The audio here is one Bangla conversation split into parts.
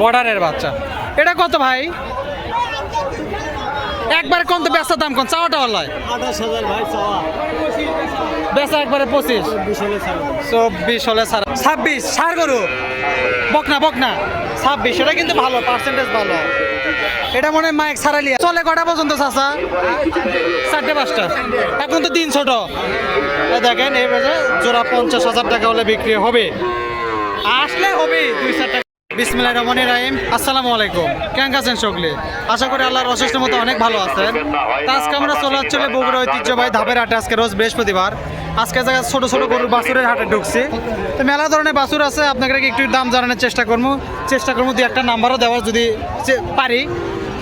বর্ডারের বাচ্চা। এটা কত ভাই? একবার কোন তো বেচার দাম কোন চাওয়াটা হল্লায় আঠাশ হাজার ভাই চাওয়া। বেচা একবারে পঁচিশ। চব্বিশ হলে ছাব্বিশ সার গরু। বকনা বকনা। ছাব্বিশ এটা কিন্তু ভালো পার্সেন্টেজ ভালো। এটা মনে হয় মাইক সারালি চলে কটা পর্যন্ত চাষা চারটে পাঁচটা। এখন তো দিন ছোট। দেখেন এই জোড়া পঞ্চাশ হাজার টাকা হলে বিক্রি হবে। আসলে হবে দুই চার টাকা বিসমিল্লাহ রহমান রাহিম। আসসালামু আলাইকুম। কেমন আছেন সকলে? আশা করি আল্লাহর অশেষ মতো অনেক ভালো আছেন। তা আজকে আমরা চলে যাচ্ছি বগুড়া ঐতিহ্যবাহী ধাপের হাটে আজকে রোজ বৃহস্পতিবার। আজকে জায়গায় ছোট ছোট গরুর বাছুরের হাটে ঢুকছি। তো মেলা ধরনের বাছুর আছে আপনাকে একটু দাম জানানোর চেষ্টা করব। চেষ্টা করব দু একটা নাম্বারও দেওয়ার যদি পারি।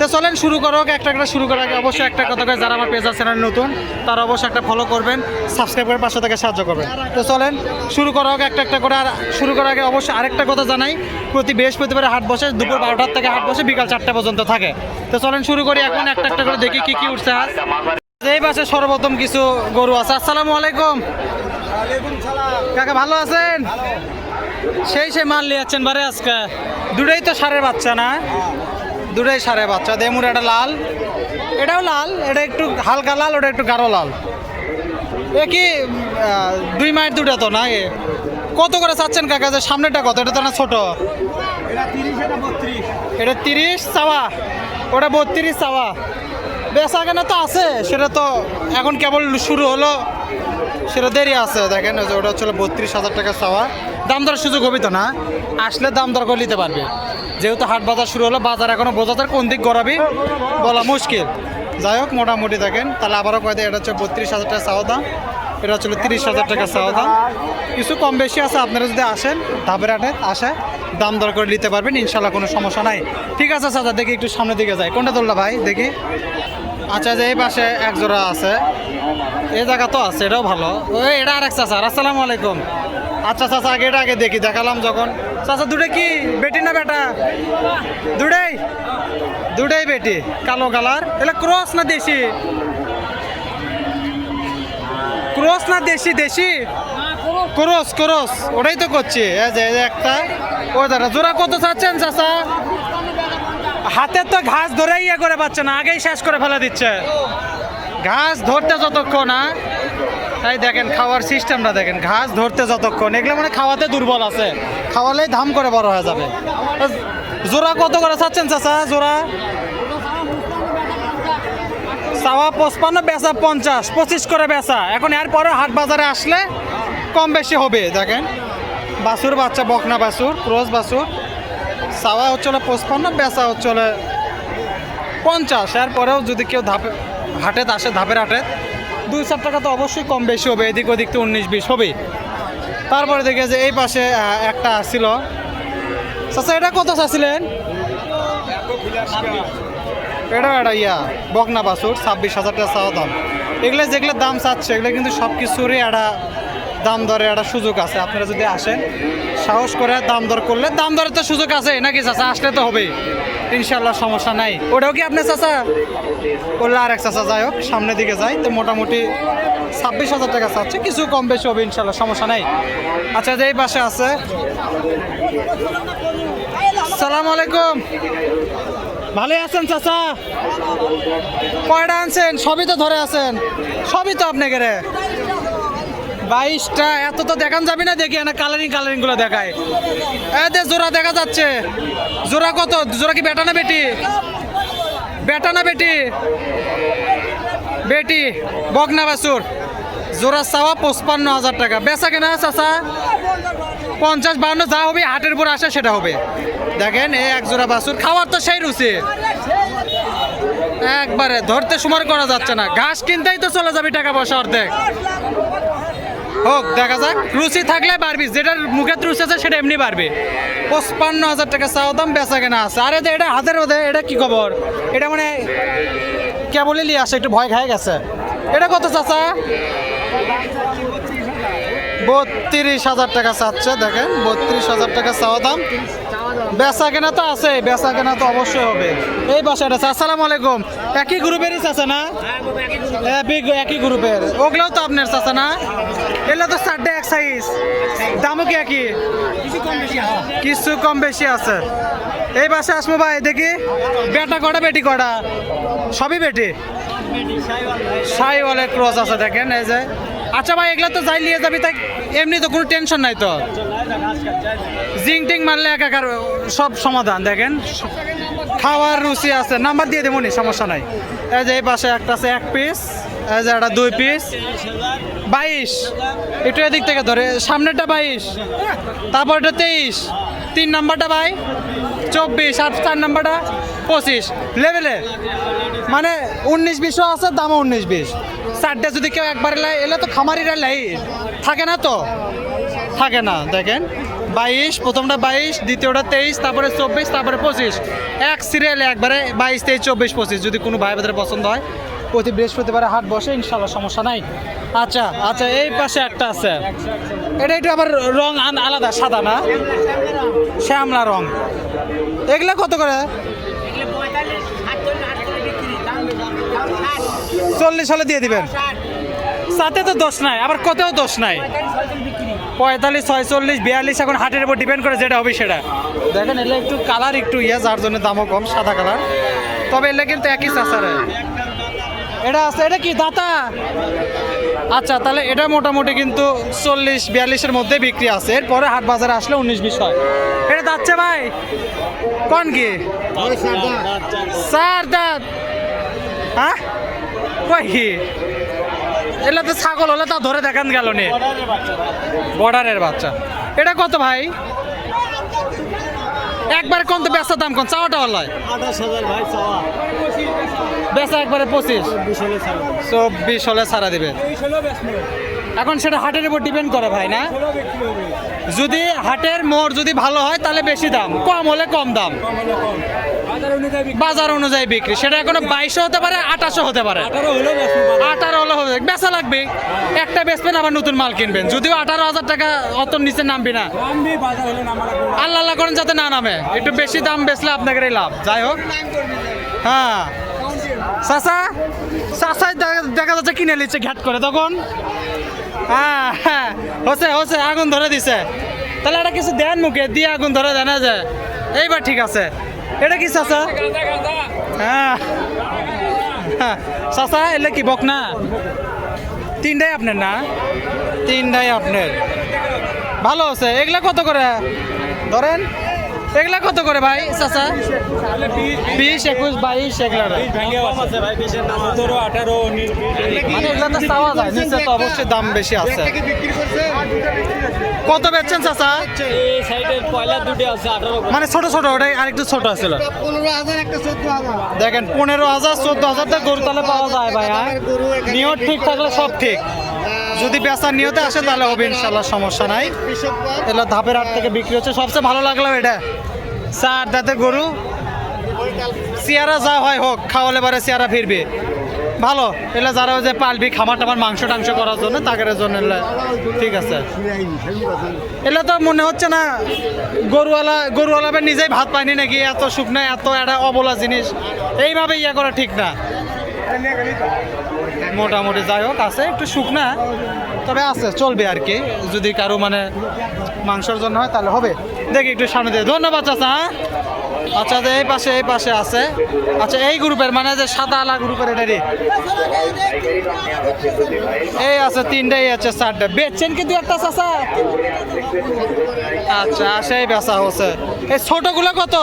তো চলেন শুরু করো একটা একটা শুরু করার আগে অবশ্যই একটা কথা করে যারা আমার পেজার চ্যানেল নতুন, তারা অবশ্যই একটা ফলো করবেন সাবস্ক্রাইব করে পাশে থেকে সাহায্য করবেন। তো চলেন শুরু করার আগে একটা একটা করে, আর শুরু করার আগে অবশ্যই আরেকটা কথা জানাই, প্রতি বৃহস্পতিবারে হাট বসে, দুপুর বারোটার থেকে হাট বসে, বিকাল চারটা পর্যন্ত থাকে। তো চলেন শুরু করি, এখন একটা একটা করে দেখি কি কি উঠছে আজ এই পাশে সর্বপ্রথম কিছু গরু আছে, আসসালামু আলাইকুম। কাকা, ভালো আছেন? সেই সেই মাল নিয়ে যাচ্ছেন বারে আজকে। দুটাই তো সারের বাচ্চা না? দুটাই সারের বাচ্চা। দেমুর এটা লাল। এটাও লাল এটা একটু হালকা লাল ওটা একটু গাঢ় লাল। এ কি দুই মায়ের দুটা তো না এ? কত করে চাচ্ছেন কাকা? যে সামনেটা কত? এটা তো না ছোট? এটা তিরিশ এটা বত্রিশ। এটা তিরিশ চাওয়া? ওটা বত্রিশ চাওয়া? বেচা কেনা তো আছে সেটা তো এখন কেবল শুরু হলো। সেটা দেরি আছে দেখেন ওটা হচ্ছে বত্রিশ হাজার টাকা চাওয়া। দাম দর সুযোগ হবে তো না? আসলে দাম দর করে নিতে পারবে। যেহেতু হাট বাজার শুরু হলো, বাজার এখনও বোঝা যায় কোন দিক গড়াবি বলা মুশকিল। যাই হোক, মোটামুটি দেখেন, তাহলে আবারও কয় দেয়? এটা হচ্ছে বত্রিশ হাজার টাকা চাওয়া দাম, এটা হচ্ছে তিরিশ হাজার টাকা চাওয়া দাম। কিছু কম বেশি আছে, আপনারা যদি আসেন, ধাপের হাটে আসে, দাম দর করে নিতে পারবেন ইনশাল্লাহ কোনো সমস্যা নাই। ঠিক আছে, চাচা, দেখি একটু সামনের দিকে যাই। কোনটা ধরলা ভাই? দেখি। আচ্ছা যে এই পাশে এক জোড়া আছে। এই জায়গা তো আছে, এটাও ভালো। ওই, এটা আরেক চাচা। আসসালামু আলাইকুম। আচ্ছা চাচা আগে এটা আগে দেখি, দেখালাম যখন। চাচা দুটো কি বেটি না বেটা? দুটাই? দুটাই বেটি, কালো কালার। এটা ক্রস না দেশি? ক্রস না দেশি দেশি? ক্রস ক্রস, ওটাই তো করছি। যে একটা। ওই দাদা, জোড়া কত চাচ্ছেন চাচা? হাতে তো ঘাস ধরে ইয়ে করে পাচ্ছে না, আগেই শেষ করে ফেলে দিচ্ছে। ঘাস ধরতে যতক্ষণ না তাই দেখেন, খাওয়ার সিস্টেমটা দেখেন, ঘাস ধরতে যতক্ষণ, এগুলো মানে খাওয়াতে দুর্বল আছে। খাওয়ালেই ধাম করে বড় হয়ে যাবে। জোড়া কত করে চাচ্ছেন চাচা, জোড়া? চাওয়া পঁচপান্ন, বেচা পঞ্চাশ, পঁচিশ করে বেচা। এখন এরপরে হাট বাজারে আসলে কম বেশি হবে, দেখেন। বাছুর বাচ্চা, বকনা বাছুর ক্রোজ বাছুর। চাওয়া হচ্ছে পঁচপান্ন, বেচা হচ্ছে পঞ্চাশ। এরপরেও যদি কেউ ধাপে হাটে আসে, ধাপের হাটে দুই চার টাকা তো অবশ্যই কম বেশি হবে, এদিক ওদিক তো উনিশ বিশ হবে তারপরে দেখে যে এই পাশে একটা ছিল। চাচা, এটা কত চাচ্ছিলেন? এটা এটা ইয়া, বকনা বাসুর ছাব্বিশ হাজার টাকা চাওয়া দাম। এগুলো যেগুলো দাম চাচ্ছে, এগুলো কিন্তু সব কিছুরই একটা দাম দরে একটা সুযোগ আছে। আপনারা যদি আসেন, সাহস করে দাম দর করলে, দাম দরের তো সুযোগ আছে, নাকি চাচা? আসলে তো হবেই। ইনশাল্লাহ সমস্যা নাই। ওটাও কি আপনার চাচা? করলে আর এক চাচা, যাই হোক, সামনের দিকে যাই। তো মোটামুটি ছাব্বিশ হাজার টাকা চাচ্ছে। কিছু কম বেশি হবে ইনশাল্লাহ সমস্যা নাই। আচ্ছা যে এই পাশে আছে। সালাম আলাইকুম। ভালোই আছেন চাচা? কয়টা আনছেন? সবই তো ধরে আছেন। সবই তো আপনাকে বাইশটা, এত তো দেখান যাবে না, দেখি না কালারিং কালারিংগুলো দেখায়। দে, জোড়া দেখা যাচ্ছে। জোড়া কত? জোড়া কি বেটা না বেটি? বেটা না বেটি? বেটি বগনা বাসুর জোড়া চাওয়া পঁচপান্ন হাজার টাকা। বেচা কেনা চাচা? পঞ্চাশ বান্ন যা হবে, হাটের উপর আসে, সেটা হবে। দেখেন এই এক জোড়া বাসুর খাওয়ার তো সেই রুচি। একবারে, ধরতে সময় করা যাচ্ছে না। ঘাস কিনতেই তো চলে যাবে টাকা পয়সা অর্ধেক। হোক দেখা যাক। রুচি থাকলে পারবি যেটার মুখে রুচি আছে সেটা এমনি পারবে পঁচপান্ন হাজার টাকা চাও দাম বেচা কেনা আছে। আরে দে, এটা হাতের মধ্যে এটা কি খবর? এটা মানে কেবলই নিয়ে আসে একটু ভয় খাই গেছে। এটা কত চাচা? বত্রিশ হাজার টাকা চাচ্ছে দেখেন বত্রিশ হাজার টাকা চাওয়া দাম। বেচা কেনা তো আছে, বেচা কেনা তো অবশ্যই হবে। এই বাসাটা আছে। আসসালামু আলাইকুম। একই গ্রুপেরই আছে না? একই একই গ্রুপের। ওগুলোও তো আপনার চাচা না? এগুলো তো চারটে এক সাইজ দামও কি একই? কিছু কম বেশি আছে। এই বাসে আসমো ভাই, দেখি। বেটা কটা, বেটি কটা? সবই বেটি? সাই ওয়ালে ক্রস আছে, দেখেন, এই যে। আচ্ছা ভাই, এগুলো তো যাই নিয়ে যাবি, তাই এমনি তো কোনো টেনশন নাই তো। জিং টিং মারলে একাকার সব সমাধান, দেখেন। খাওয়ার রুচি আছে, নাম্বার দিয়ে দেবনি সমস্যা নাই। এই যে এই পাশে একটা আছে, এক পিস এই যে একটা দুই পিস বাইশ, একটু এদিক থেকে ধরে, সামনেরটা বাইশ তারপর এটা তেইশ। তিন নাম্বারটা ভাই, চব্বিশ, আর চার নাম্বারটা পঁচিশ। লেভেলে মানে উনিশ বিশও আছে, দামও উনিশ বিশ। চারটে যদি কেউ একবারে লাই এলে তো খামারিরা লাই থাকে না তো? থাকে না, দেখেন। বাইশ, প্রথমটা বাইশ, দ্বিতীয়টা তেইশ, তারপরে চব্বিশ, তারপরে পঁচিশ। এক সিরিয়ালে একবারে বাইশ, তেইশ, চব্বিশ, পঁচিশ, যদি কোনো ভাই বোধের পছন্দ হয়। প্রতি বৃহস্পতিবারে হাট বসে ইনশাল্লাহ সমস্যা নাই। আচ্ছা আচ্ছা এই পাশে একটা আছে। এটা একটু আবার রং আলাদা, সাদা না? শ্যামলা রং। এগুলা কত করে? চল্লিশ হলে দিয়ে দিবেন। সাথে তো দোষ নাই আবার কতেও দোষ নাই? পঁয়তাল্লিশ ছয়চল্লিশ বিয়াল্লিশ এখন হাটের উপর ডিপেন্ড করে যেটা হবে সেটা। দেখেন এলে একটু কালার একটু ইয়ে যার জন্য দামও কম সাদা কালার তবে এলে কিন্তু একই চাষারে এটা আছে এটা কি দাতা? আচ্ছা তাহলে এটা মোটামুটি কিন্তু চল্লিশ বিয়াল্লিশের মধ্যে বিক্রি আছে। এরপরে হাট বাজারে আসলে উনিশ বিশ হয়। এটা যাচ্ছে ভাই? কোন কি? চার দাঁত হ্যাঁ? কই কি? এগুলো তো ছাগল হলে তা ধরে দেখান গেল নে। বর্ডারের বাচ্চা। এটা কত ভাই? একবারে কোন তো বেচার দাম কোন? চাওয়াটা চাওয়া। বেচা একবারে পঁচিশ। হলে চব্বিশ হলে ছাড়া দিবে। এখন সেটা হাটের উপর ডিপেন্ড করে ভাই না? যদি হাটের মোড় যদি ভালো হয় তাহলে বেশি দাম। কম হলে কম দাম। কম বাজার অনুযায়ী বিক্রি। সেটা এখনও বাইশও হতে পারে আঠাশো হতে পারে। আঠারো হলে হবে। বেচা লাগবে। একটা বেচবেন আবার নতুন মাল কিনবেন। যদিও আঠারো হাজার টাকা অত নিচে নামবি না। আল্লাহ আল্লাহ করেন যাতে না নামে। একটু বেশি দাম বেচলে আপনাদের লাভ। যাই হোক। হ্যাঁ। চাচা চাচা দেখা- যাচ্ছে কিনে নিচ্ছে ঘ্যাট করে তখন। হ্যাঁ হ্যাঁ। হচ্ছে হচ্ছে আগুন ধরে দিছে। তাহলে একটা কিছু দেন মুখে। দিয়ে আগুন ধরে দেয় না যে। এইবার ঠিক আছে। এটা কি চাচা? হ্যাঁ। চাচা, এলে কি বক না তিনটাই আপনার না? তিনটাই আপনার। ভালো আছে। এগুলা কত করে? ধরেন? এগুলা কত করে ভাই? চাচা? বিশ, একুশ, বাইশ, এগুলা আছে মানে চাওয়া যায় অবশ্যই দাম বেশি আছে। কত বেচছেন চাচা? আছে মানে ছোট ছোট, ওটাই আরেকটু ছোট হাজার দেখেন, পনেরো হাজার, চোদ্দ হাজার গরু তাহলে পাওয়া যায় ভাই হ্যাঁ? নিয়ত ঠিক থাকলে সব ঠিক। যদি বেচার নিয়তে আসে, তাহলে হবে ইনশাল্লাহ, সমস্যা নাই। এগুলো ধাপের হাট থেকে বিক্রি হচ্ছে। সবচেয়ে ভালো লাগল এটা। চার দাঁতে গরু। চেয়ারা যা হয় হোক, খাওয়ালে পারে চেয়ারা ফিরবে। ভালো। এগুলো যারা যে পালবি খামার টামার, মাংস টাংস করার জন্য, তাদের জন্য ঠিক আছে। এগুলো তো মনে হচ্ছে না, গরুওয়ালা গরুওয়ালা নিজেই ভাত পায়নি নাকি? এত সুখ শুকনো, এত একটা অবলা জিনিস। এইভাবে ইয়ে করা ঠিক না। মোটামুটি যাই হোক, আছে, একটু শুকনা, তবে আছে, চলবে আর কি। যদি কারও মানে মাংসের জন্য হয়, তাহলে হবে। দেখি একটু সামনে দিয়ে। ধন্যবাদ, চাচা হ্যাঁ? আচ্ছা এই পাশে এই পাশে আছে। আচ্ছা এই গ্রুপের মানে যে সাদা আলা গ্রুপের এটারই এই আছে, তিনটাই আছে, চারটা। বেচছেন কিন্তু একটা, চাচা? আচ্ছা সেই বেচা হচ্ছে। এই ছোটগুলো কত?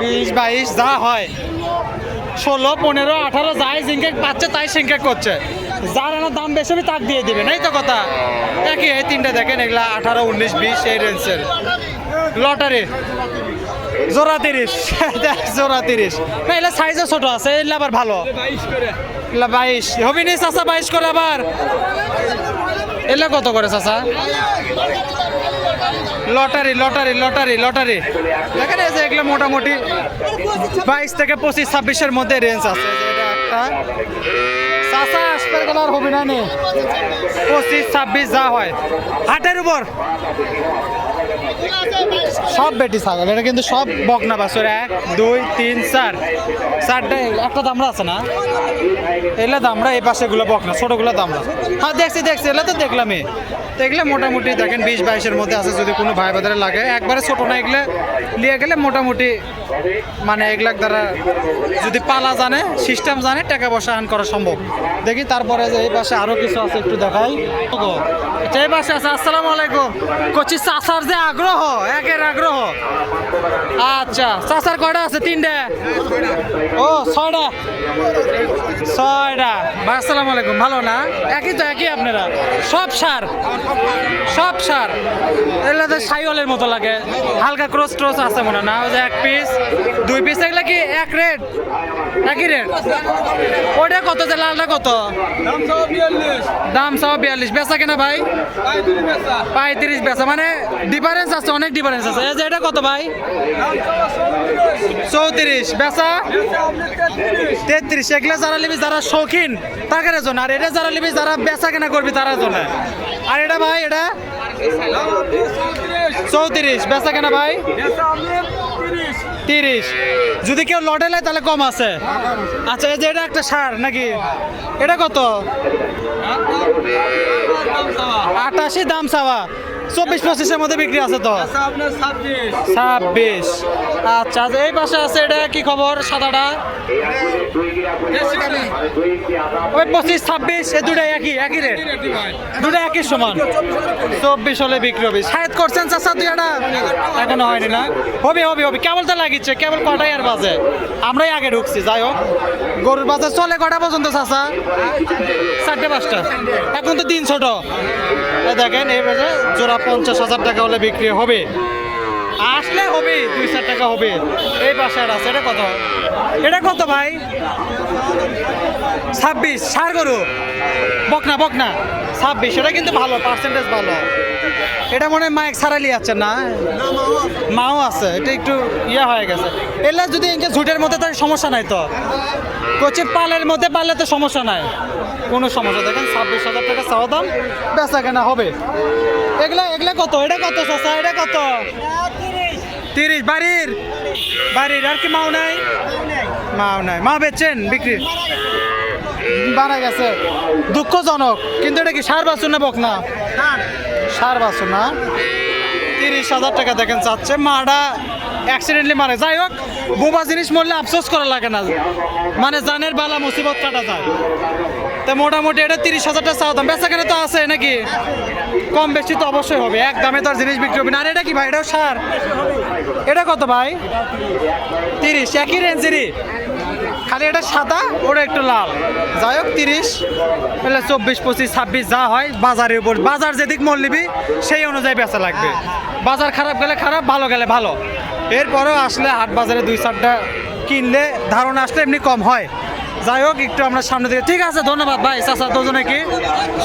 বিশ, বাইশ, যা হয়। ষোলো, পনেরো, আঠারো, যাই জিঙ্কে পাচ্ছে, তাই সিঙ্কে করছে। যার এনার দাম বেশি হবে, তাক দিয়ে দিবেন এই তো কথা? একই, এই তিনটা দেখেন, এগুলা আঠারো, উনিশ, বিশ, এই রেঞ্জের। লটারি। জোড়া তিরিশ। জোড়া তিরিশ। না, এগুলা সাইজও ছোট আছে, এগুলো আবার ভালো। বাইশ। হবি নি চাচা, বাইশ করে আবার। এগুলো কত করে, চাচা? Lottery lottery lottery lottery. দেখেন এই যে এগুলো মোটামুটি বাইশ থেকে পঁচিশ, ছাব্বিশের মধ্যে রেঞ্জ আছে। একটা। আসবে গেলে আর হবি না। পঁচিশ, ছাব্বিশ যা হয়। হাটের উপর। সব বেটি ছাগল। এটা কিন্তু সব বকনা বাছুর। এক, দুই, তিন, চার। চারটে একটা দামরা আছে না? এগুলো দামরা এই পাশে গুলো বকনা ছোটগুলো দামরা। হ্যাঁ দেখছি দেখছি এগুলো তো দেখলামই। দেখলে মোটামুটি দেখেন বিশ বাইশের মধ্যে আছে যদি কোনো ভাই বাজারে লাগে। একবারে ছোট না এগুলো নিয়ে গেলে মোটামুটি মানে এগুলাক দ্বারা যদি পালা জানে সিস্টেম জানে টাকা পয়সা আন করা সম্ভব। দেখি তারপরে যে এই পাশে আরও কিছু আছে একটু দেখাই। আচ্ছা, এই পাশে আছে আসসালামু আলাইকুম। কচি চাষার যে আগ্রহ একের আগ্রহ। আচ্ছা চাষার কয়টা আছে? তিনটে। ও ছয়টা। ছয়টা। আসসালামু আলাইকুম। ভালো না? একই তো একই আপনারা। সব সার। সব সার। এগুলো তো সাইওয়ালের মতো লাগে। হালকা ক্রস ট্রস আছে মনে না ওই যে এক পিস দুই পিস এগুলো কি এক রেট একই রেট ওটা কত যে লালটা কত? দাম সব বিয়াল্লিশ। বেচা কেনা ভাই? পঁয়ত্রিশ বেচা। মানে ডিফারেন্স আছে, অনেক ডিফারেন্স আছে। এই যে এটা কত ভাই? চৌত্রিশ। বেচা? তেত্রিশ। এগুলো যারা নিবি, যারা শৌখিন, তাদের জন্য। আর এটা যারা নিবি, যারা বেচা কেনা করবি তার জন্য। আর এটা ভাই, এটা? চৌত্রিশ। বেচা কেনা ভাই? তিরিশ। যদি কেউ লটে নেয় তাহলে কম আছে। আচ্ছা এই যে এটা একটা সার নাকি? এটা কত? আটাশি দাম চাওয়া। চব্বিশ পঁচিশের মধ্যে বিক্রি আছে তো? ছাব্বিশ। আচ্ছা আচ্ছা, এই পাশে আছে এটা কি খবর সাদাটা? ওই পঁচিশ ছাব্বিশ এই দুটাই একই একই রেট দুটো একই সমান? চব্বিশ হলে বিক্রি হবে। সাহেদ করছেন চাষা দুই এটা এখনও হয়নি না? হবে হবে হবে। কেবল তো লাগিচ্ছে কেবল কটাই আর বাজে? আমরাই আগে ঢুকছি যাই হোক। গরুর বাজার চলে কটা পর্যন্ত চাষা চারটে পাঁচটা। এখন তো দিন ছোট দেখেন এই বাজে জোড়া পঞ্চাশ হাজার টাকা হলে বিক্রি হবে। আসলে হবে দুই চার টাকা হবে। এই পাশে আর আছে, এটা কত? এটা কত ভাই? ছাব্বিশ, সার গরু। বকনা বকনা। ছাব্বিশ, এটা কিন্তু ভালো পার্সেন্টেজ ভালো। এটা মনে হয় মাইক সারালি আছে না? মাও আছে, এটা একটু ইয়ে হয়ে গেছে। এলে যদি এনকে ঝুটের মধ্যে তার সমস্যা নাই তো? কচি পালের মধ্যে পারলে তো সমস্যা নাই। কোনো সমস্যা, দেখেন ছাব্বিশ হাজার টাকা চাওয়া দাম, বেচা কেনা হবে। এগুলা এগুলা কত? এটা কত চাচা? এটা কত? তিরিশ। বাড়ির? বাড়ির, আর কি মাও নাই? মাও নাই। মা বেচছেন বিক্রি। বানা গেছে। দুঃখজনক, কিন্তু এটা কি সার বাছুর না বক না সার বাছুর না। তিরিশ হাজার টাকা দেখেন চাচ্ছে। মাটা অ্যাক্সিডেন্টলি মারে। যাই হোক, বোবা জিনিস মরলে আফসোস করা লাগে না। মানে জানের বালা মুসিবত কাটা যায়। তো মোটামুটি এটা তিরিশ হাজার টাকা চাওয়া দাম। বেচা কেনা তো আছে নাকি? কম বেশি তো অবশ্যই হবে। এক দামে তো জিনিস বিক্রি হবে না। আর এটা কি ভাই? এটাও সার? এটা কত ভাই? তিরিশ। একই রেঞ্জেরই খালি এটা সাদা, ওটা একটু লাল। যাই হোক, তিরিশ, তাহলে চব্বিশ, পঁচিশ, ছাব্বিশ, যা হয় বাজারের উপর। বাজার যেদিক মূল নিবি, সেই অনুযায়ী বেচা লাগবে। বাজার খারাপ গেলে খারাপ, ভালো গেলে ভালো। এরপরেও আসলে হাট বাজারে দুই চারটা কিনলে ধারণা আসলে এমনি কম হয়। যাই হোক, একটু আমরা সামনে দিকে ঠিক আছে, ধন্যবাদ ভাই, চাচা, দুজনে কি?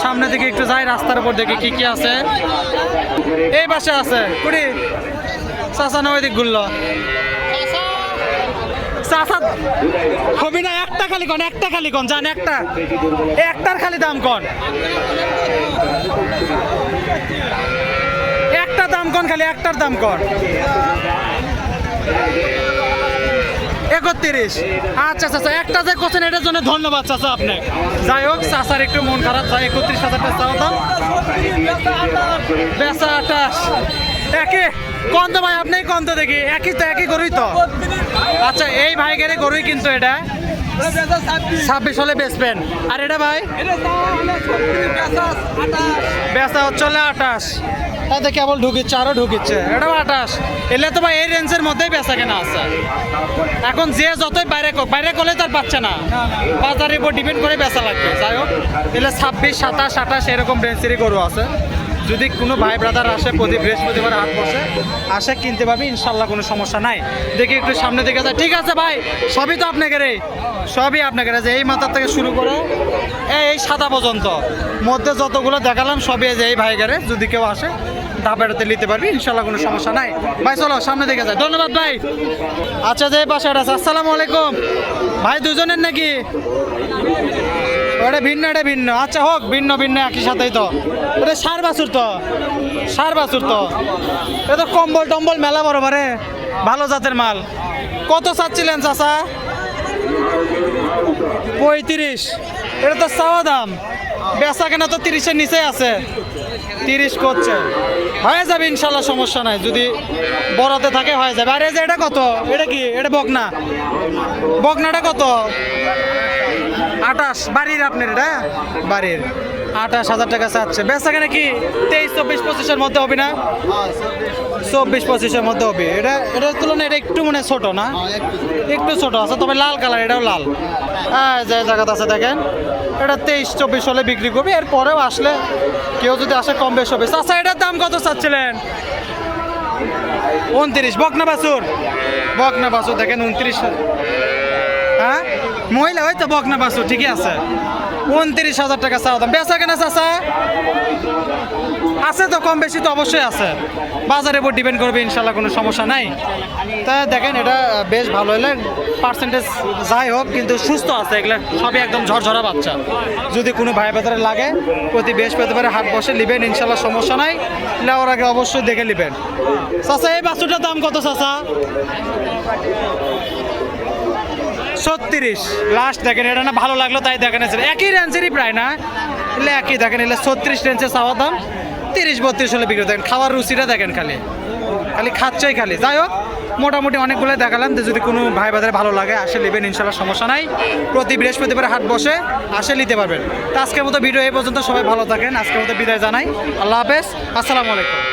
সামনে দিকে একটু যাই, রাস্তার উপর দেখি কি কি আছে। এই পাশে আছে, কুড়ি। চাচা, নয় দিক ঘুরলো। চাচা হবি না, একটা খালি কন, একটা খালি কন জান একটা। একটার খালি দাম কন। একটা দাম কন খালি, একটার দাম কন। একত্রিশ। আচ্ছা চাচা একটা যে করছেন, এটার জন্য ধন্যবাদ, চাচা আপনি যাই হোক, চাচার একটু মন খারাপ যায় একত্রিশ হাজার চাওয়া দাম। বেচা আটাশ। একে কন্ত ভাই আপনি কন্ত দেখি। একই তো, একই গরুই তো। আচ্ছা এই ভাই গেলে গরুই কিন্তু এটা। ছাব্বিশ হলে বেচবেন আর এটা ভাই? বেচা হচ্ছে আটাশ তাতে কেবল ঢুকিচ্ছে আরও ঢুকিচ্ছে। এটাও আটাশ এলে তো ভাই এই রেঞ্জের মধ্যেই বেচা কেনা আছে। এখন যে যতই বাইরে বাইরে করলে তার পাচ্ছে না। বাজারের উপর ডিপেন্ড করে বেচা লাগবে। যাই হোক, এলে ছাব্বিশ, সাতাশ, আঠাশ এরকম রেঞ্জেরই গরু আছে। যদি কোনো ভাই ব্রাদার আসে প্রতি বৃহস্পতিবার হাট বসে, আসে, কিনতে পারবি ইনশাল্লাহ কোনো সমস্যা নাই। দেখি একটু সামনে দিকে যায়। ঠিক আছে ভাই, সবই তো আপনাকে রে, সবই আপনাকে যে এই মাথার থেকে শুরু করে এই সাদা পর্যন্ত। মধ্যে যতগুলো দেখালাম, সবই যে এই ভাই গারে যদি কেউ আসে ধাপেরতে নিতে পারবি, ইনশাল্লাহ কোনো সমস্যা নাই। ভাই, চলো, সামনে দিকে যায়। ধন্যবাদ ভাই। আচ্ছা যে বাসাটা আছে, আসসালামু আলাইকুম। ভাই, দুজনের নাকি? ওটা ভিন্ন, এটা ভিন্ন। আচ্ছা হোক, ভিন্ন ভিন্ন, একই সাথেই তো। এটা সার বাছুর তো। সার বাছুর তো। এটা তো কম্বল টম্বল মেলা বরাবরে ভালো জাতের মাল। কত চাচ্ছিলেন চাচা? পঁয়ত্রিশ। এটা তো চাওয়া দাম। বেচা কেনা তো তিরিশের নিচে আছে। তিরিশ করছে। হয়ে যাবে ইনশাল্লাহ, সমস্যা নাই। যদি বড়তে থাকে, হয়ে যাবে। আর এই যে এটা কত? এটা কি? এটা বকনা। বকনাটা কত? আঠাশ বাড়ির আপনার এটা? বাড়ির। আঠাশ হাজার টাকা চাচ্ছে। বেচা কেনা কি? তেইশ চব্বিশ পঁচিশের মধ্যে হবে না? চব্বিশ পঁচিশের মধ্যে হবে। এটা এটার তুলনায় এটা একটু মানে ছোট না? একটু ছোট। আছে তবে লাল কালার এটাও লাল। হ্যাঁ যে জায়গাতে আছে দেখেন। এটা তেইশ চব্বিশ হলে বিক্রি করবে এরপরেও আসলে কেউ যদি আসে কম বেশ হবে। আচ্ছা এটার দাম কত চাচ্ছিলেন? উনত্রিশ বকনা বাসুর বকনা বাসুর দেখেন উনত্রিশ হ্যাঁ? মহিলা, ওই তো বকনা বাসুর ঠিকই আছে। উনত্রিশ হাজার টাকা চাওয়া দাম। বেচা কেনা চাচা? আছে তো, কম বেশি তো অবশ্যই আছে। বাজারের উপর ডিপেন্ড করবে, ইনশাল্লাহ কোনো সমস্যা নাই। তা দেখেন, এটা বেশ ভালো হলে পার্সেন্টেজ যাই হোক, কিন্তু সুস্থ আছে, এগুলো সবই একদম ঝরঝরা বাচ্চা। যদি কোনো ভাই বাজারে লাগে, প্রতি বৃহস্পতিবারে হাট বসে নেবেন, ইনশাল্লাহ সমস্যা নাই। নেওয়ার আগে অবশ্যই দেখে নেবেন। চাচা, এই বাছুরটার দাম কত, চাচা? ছত্রিশ। লাস্ট দেখেন, এটা না ভালো লাগল, তাই দেখেন একই রেঞ্জেরই প্রায় না? এলে একই, দেখেন, এলে ছত্রিশ রেঞ্জের চাওয়া দাম। তিরিশ, বত্রিশ হলে বিক্রি দেখেন, খাওয়ার রুচিটা দেখেন খালি। খালি খাচ্ছই খালি। যাই হোক, মোটামুটি অনেকগুলো দেখালাম যে যদি কোনো ভাই বাজারে ভালো লাগে, আসে নেবেন, ইনশাল্লাহ সমস্যা নাই। প্রতি বৃহস্পতিবার হাট বসে, আসে নিতে পারবেন। তো আজকের মতো ভিডিও এই পর্যন্ত, সবাই ভালো থাকেন। আজকের মতো বিদায় জানাই। আল্লাহ হাফেজ। আসসালামু আলাইকুম।